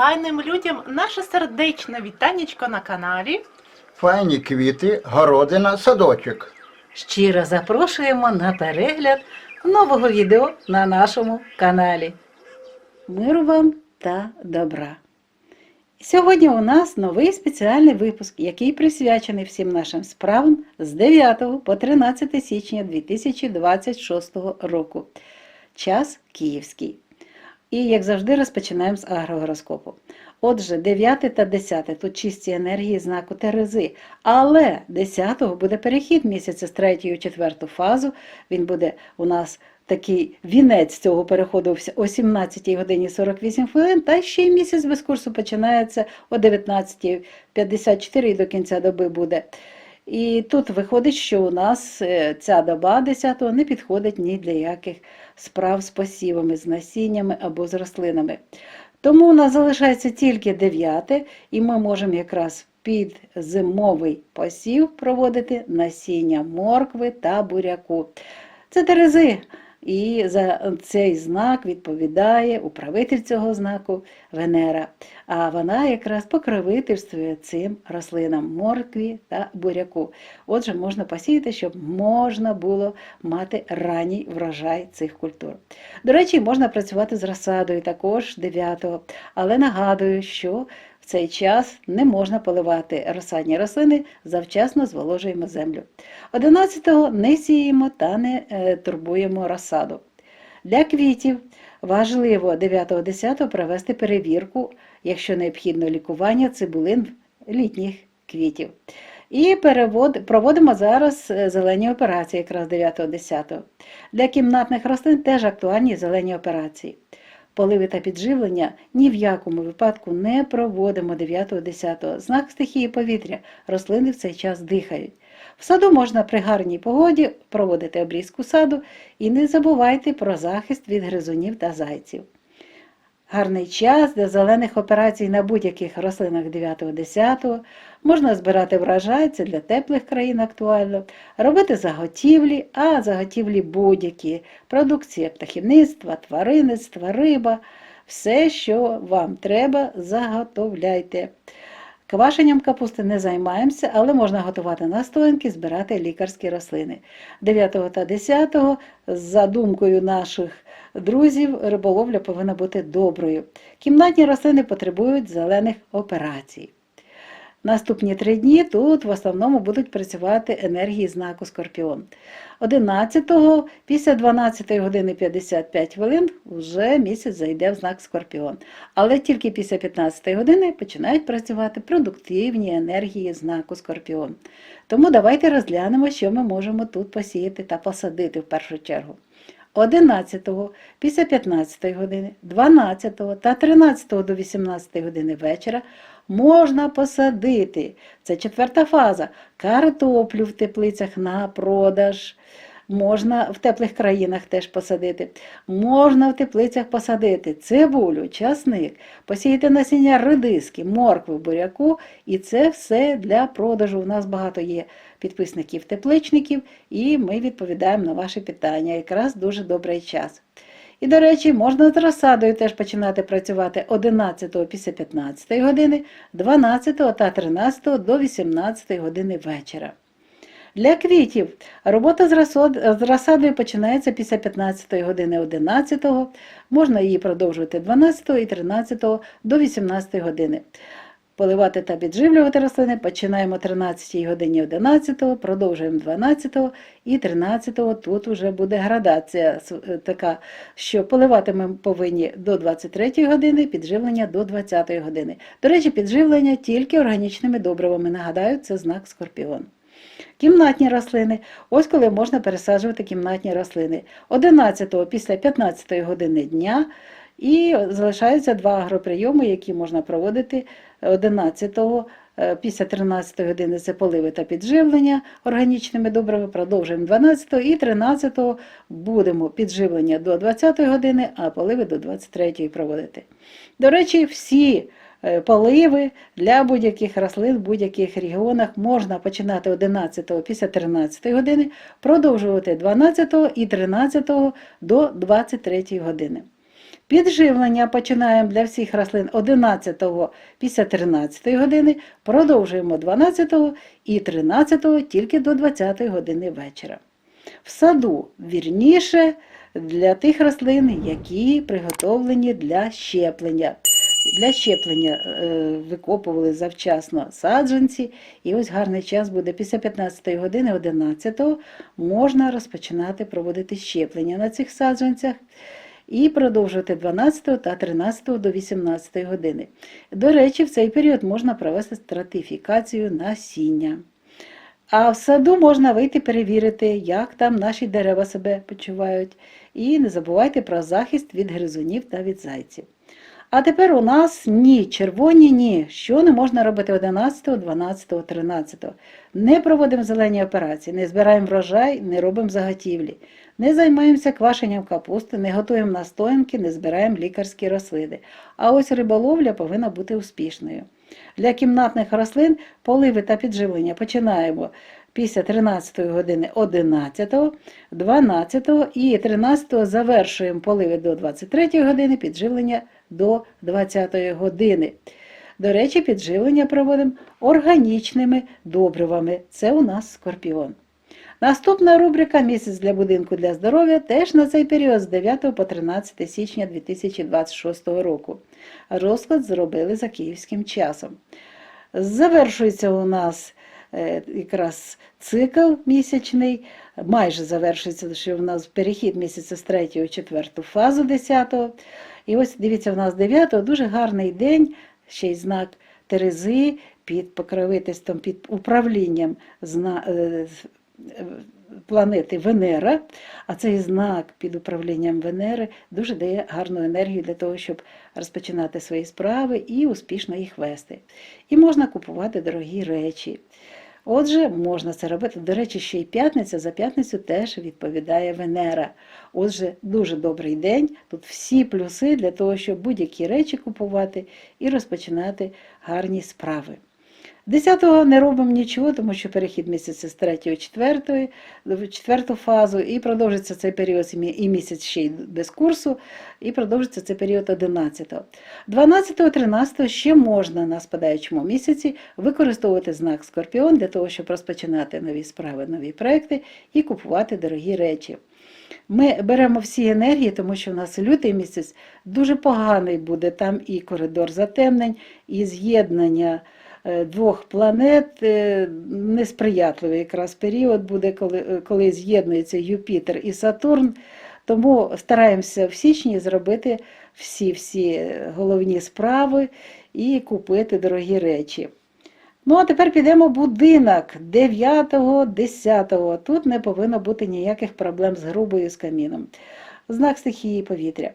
файним людям наше сердечне вітанечко на каналі. Файні квіти, городина, садочок. Щиро запрошуємо на перегляд нового відео на нашому каналі. Миру вам та добра! Сьогодні у нас новий спеціальний випуск, який присвячений всім нашим справам з 9 по 13 січня 2026 року. Час київський. І, як завжди, розпочинаємо з агрогороскопу. Отже, 9 та 10 тут чисті енергії знаку Терези. Але 10-го буде перехід місяця з 3 у 4 фазу. Він буде у нас такий вінець цього переходу о 17 годині 48 хвилин. Та ще й місяць без курсу починається о 19.54 і до кінця доби буде. І тут виходить, що у нас е, ця доба 10-го не підходить ні для яких справ з посівами, з насіннями або з рослинами. Тому у нас залишається тільки 9, і ми можемо якраз під зимовий посів проводити насіння моркви та буряку. Це терези. І за цей знак відповідає управитель цього знаку Венера. А вона якраз покровительствує цим рослинам моркві та буряку. Отже, можна посіяти, щоб можна було мати ранній врожай цих культур. До речі, можна працювати з розсадою також 9-го, але нагадую, що цей час не можна поливати розсадні рослини, завчасно зволожуємо землю. 11-го не сіємо та не е, турбуємо розсаду. Для квітів важливо 9-10 провести перевірку, якщо необхідно лікування цибулин літніх квітів. І перевод, проводимо зараз е, зелені операції, якраз 9-10. Для кімнатних рослин теж актуальні зелені операції. Поливи та підживлення ні в якому випадку не проводимо 9-10. Знак стихії повітря. Рослини в цей час дихають. В саду можна при гарній погоді проводити обрізку саду і не забувайте про захист від гризунів та зайців. Гарний час для зелених операцій на будь-яких рослинах 9-10. Можна збирати врожай, це для теплих країн актуально, робити заготівлі, а заготівлі будь-які, продукція птахівництва, тваринництва, риба, все, що вам треба, заготовляйте. Квашенням капусти не займаємося, але можна готувати настоянки, збирати лікарські рослини. 9 та 10 за думкою наших друзів, риболовля повинна бути доброю. Кімнатні рослини потребують зелених операцій. Наступні три дні тут в основному будуть працювати енергії знаку Скорпіон. 11-го після 12 години 55 хвилин вже місяць зайде в знак Скорпіон. Але тільки після 15 години починають працювати продуктивні енергії знаку Скорпіон. Тому давайте розглянемо, що ми можемо тут посіяти та посадити в першу чергу. 11 після 15 години, 12 та 13 до 18 години вечора можна посадити. Це четверта фаза. Картоплю в теплицях на продаж. Можна в теплих країнах теж посадити. Можна в теплицях посадити цибулю, часник, посіяти насіння редиски, моркви, буряку. І це все для продажу. У нас багато є підписників тепличників, і ми відповідаємо на ваші питання. Якраз дуже добрий час. І, до речі, можна з розсадою теж починати працювати 11 після 15 години, 12 та 13 до 18 години вечора. Для квітів робота з розсадою починається після 15 години 11, можна її продовжувати 12 і 13 до 18 години. Поливати та підживлювати рослини починаємо 13 годині 11, продовжуємо 12 і 13 тут вже буде градація е, така, що поливати ми повинні до 23 години, підживлення до 20 години. До речі, підживлення тільки органічними добривами. Нагадаю, це знак Скорпіон. Кімнатні рослини. Ось коли можна пересаджувати кімнатні рослини. 11 після 15 години дня. І залишаються два агроприйоми, які можна проводити 11 е, після 13 години це поливи та підживлення органічними добрими. Продовжуємо 12 і 13 будемо підживлення до 20 години, а поливи до 23 проводити. До речі, всі е, поливи для будь-яких рослин в будь-яких регіонах можна починати 11 після 13 години, продовжувати 12 і 13 до 23 години. Підживлення починаємо для всіх рослин 11 після 13 години, продовжуємо 12 і 13 тільки до 20 години вечора. В саду вірніше для тих рослин, які приготовлені для щеплення. Для щеплення е, викопували завчасно саджанці, і ось гарний час буде після 15 години 11 можна розпочинати проводити щеплення на цих саджанцях і продовжувати 12 та 13 до 18 години. До речі, в цей період можна провести стратифікацію насіння. А в саду можна вийти перевірити, як там наші дерева себе почувають. І не забувайте про захист від гризунів та від зайців. А тепер у нас ні, червоні ні. Що не можна робити 11, 12, 13. Не проводимо зелені операції, не збираємо врожай, не робимо заготівлі. Не займаємося квашенням капусти, не готуємо настоянки, не збираємо лікарські рослини. А ось риболовля повинна бути успішною. Для кімнатних рослин поливи та підживлення починаємо після 13 години 11, 12 і 13 завершуємо поливи до 23 години, підживлення до 20 години. До речі, підживлення проводимо органічними добривами. Це у нас скорпіон. Наступна рубрика Місяць для будинку для здоров'я теж на цей період з 9 по 13 січня 2026 року. Розклад зробили за київським часом. Завершується у нас якраз цикл місячний, майже завершується, лише у нас перехід місяця з 3 у 4 фазу 10. І ось дивіться, у нас 9 дуже гарний день, ще й знак Терези під покровительством, під управлінням е, е, планети Венера, а цей знак під управлінням Венери дуже дає гарну енергію для того, щоб розпочинати свої справи і успішно їх вести. І можна купувати дорогі речі. Отже, можна це робити. До речі, ще й п'ятниця. За п'ятницю теж відповідає Венера. Отже, дуже добрий день. Тут всі плюси для того, щоб будь-які речі купувати і розпочинати гарні справи. 10-го не робимо нічого, тому що перехід місяця з 3 в 4, в 4 фазу, і продовжиться цей період і місяць ще й без курсу, і продовжиться цей період 11. 12-13 ще можна на спадаючому місяці використовувати знак Скорпіон для того, щоб розпочинати нові справи, нові проекти і купувати дорогі речі. Ми беремо всі енергії, тому що в нас лютий місяць дуже поганий буде. Там і коридор затемнень, і з'єднання двох планет. е, Несприятливий якраз період буде, коли, е, коли з'єднуються Юпітер і Сатурн. Тому стараємося в січні зробити всі-всі головні справи і купити дорогі речі. Ну, а тепер підемо в будинок 9, 10. Тут не повинно бути ніяких проблем з грубою з каміном. Знак стихії повітря.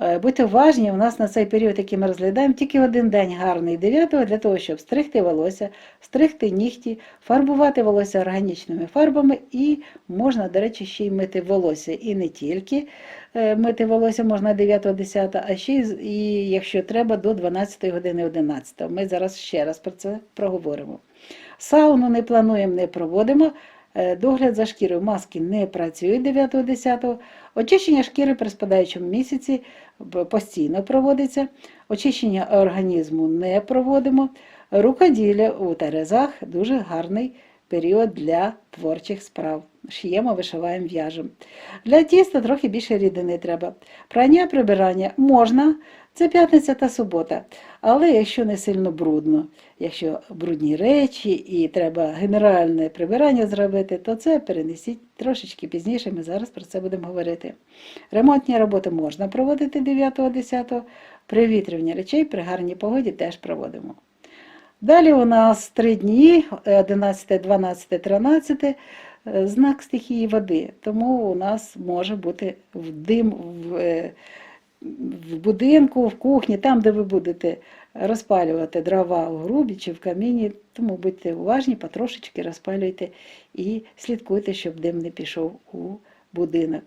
Е, Будьте уважні, у нас на цей період, який ми розглядаємо, тільки один день гарний 9-го, для того, щоб стригти волосся, стригти нігті, фарбувати волосся органічними фарбами і можна, до речі, ще й мити волосся. І не тільки е, мити волосся можна 9-10, а ще і, якщо треба, до 12 години 11. Ми зараз ще раз про це проговоримо. Сауну не плануємо, не проводимо. Е, Догляд за шкірою маски не працює 9-10. Очищення шкіри при спадаючому місяці постійно проводиться. Очищення організму не проводимо. Рукоділля у Терезах дуже гарний період для творчих справ. Шиємо, вишиваємо, в'яжемо. Для тіста трохи більше рідини треба. Прання, прибирання можна, це п'ятниця та субота. Але якщо не сильно брудно, якщо брудні речі і треба генеральне прибирання зробити, то це перенесіть трошечки пізніше. Ми зараз про це будемо говорити. Ремонтні роботи можна проводити 9-10, привітрювання речей при гарній погоді теж проводимо. Далі у нас три дні 11, 12, 13 е, знак стихії води. Тому у нас може бути дим в, е, в будинку, в кухні, там, де ви будете розпалювати дрова у грубі чи в каміні. Тому будьте уважні, потрошечки розпалюйте і слідкуйте, щоб дим не пішов у будинок.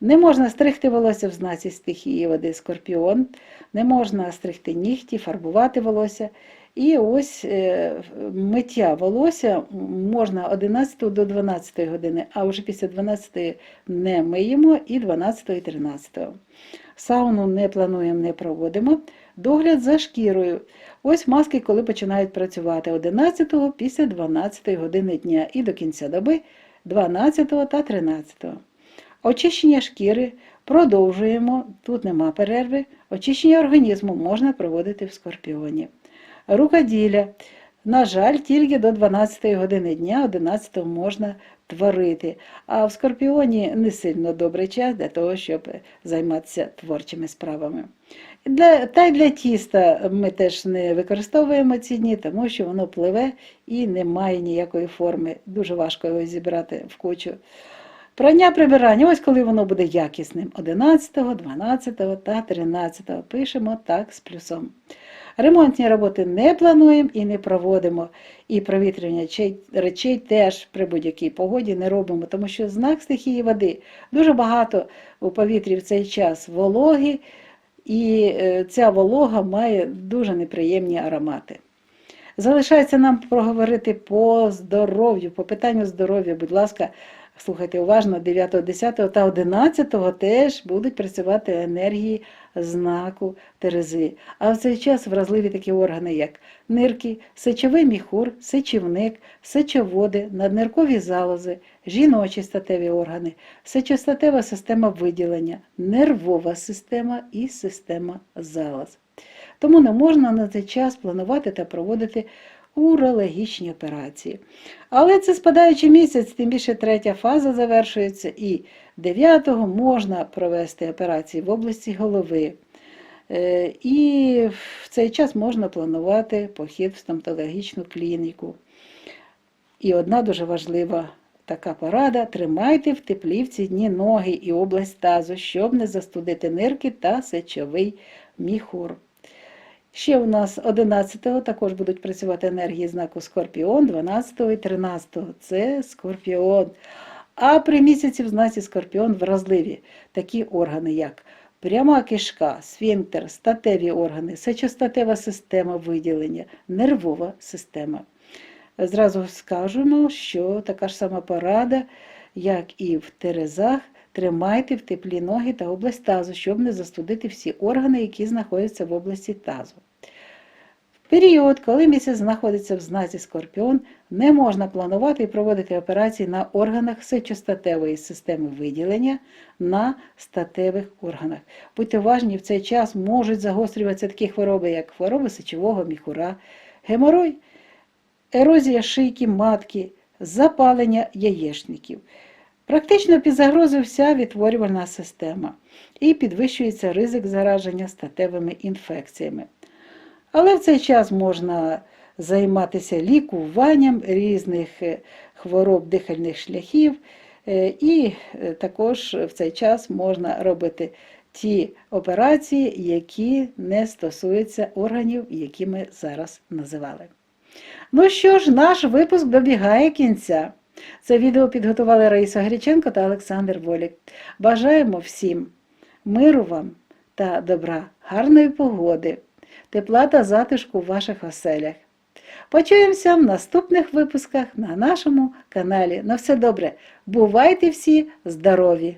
Не можна стригти волосся в знаці стихії води скорпіон, не можна стригти нігті, фарбувати волосся. І ось е, миття волосся можна 11 до 12 години, а вже після 12 не миємо і 12 і 13. Сауну не плануємо, не проводимо. Догляд за шкірою. Ось маски, коли починають працювати 11 після 12 години дня і до кінця доби 12 та 13. Очищення шкіри продовжуємо, тут нема перерви. Очищення організму можна проводити в скорпіоні. Рукоділля. На жаль, тільки до 12 години дня, 11 можна творити. А в скорпіоні не сильно добрий час для того, щоб займатися творчими справами. Для, та й для тіста ми теж не використовуємо ці дні, тому що воно пливе і не має ніякої форми. Дуже важко його зібрати в кучу. Прання прибирання, ось коли воно буде якісним. 11, 12 та 13 пишемо так з плюсом. Ремонтні роботи не плануємо і не проводимо. І провітрювання речей теж при будь-якій погоді не робимо, тому що знак стихії води дуже багато у повітрі в цей час вологи, і е, ця волога має дуже неприємні аромати. Залишається нам проговорити по здоров'ю, по питанню здоров'я, будь ласка, слухайте уважно, 9, 10 та 11 теж будуть працювати енергії знаку Терези. А в цей час вразливі такі органи, як нирки, сечовий міхур, сечівник, сечоводи, надниркові залози, жіночі статеві органи, сечостатева система виділення, нервова система і система залоз. Тому не можна на цей час планувати та проводити урологічні операції. Але це спадаючий місяць, тим більше третя фаза завершується, і 9-го можна провести операції в області голови. Е, І в цей час можна планувати похід в стоматологічну клініку. І одна дуже важлива така порада: тримайте в теплі в ці дні ноги і область тазу, щоб не застудити нирки та сечовий міхур. Ще у нас 11-го також будуть працювати енергії знаку Скорпіон, 12-го і 13-го це Скорпіон. А при місяці в знаці Скорпіон вразливі такі органи, як пряма кишка, сфінктер, статеві органи, сечостатева система виділення, нервова система. Зразу скажемо, що така ж сама порада, як і в Терезах, тримайте в теплі ноги та область тазу, щоб не застудити всі органи, які знаходяться в області тазу. В період, коли місяць знаходиться в знаці Скорпіон, не можна планувати і проводити операції на органах сечостатевої системи виділення на статевих органах. Будьте уважні, в цей час можуть загострюватися такі хвороби, як хвороба сечового міхура, геморой, ерозія шийки матки, запалення яєчників. Практично під загрозою вся відтворювальна система і підвищується ризик зараження статевими інфекціями. Але в цей час можна займатися лікуванням різних е, хвороб дихальних шляхів, е, і е, також в цей час можна робити ті операції, які не стосуються органів, які ми зараз називали. Ну що ж, наш випуск добігає кінця. Це відео підготували Раїса Гріченко та Олександр Волік. Бажаємо всім миру вам та добра, гарної погоди, тепла та затишку в ваших оселях. Почуємося в наступних випусках на нашому каналі. На все добре. Бувайте всі здорові!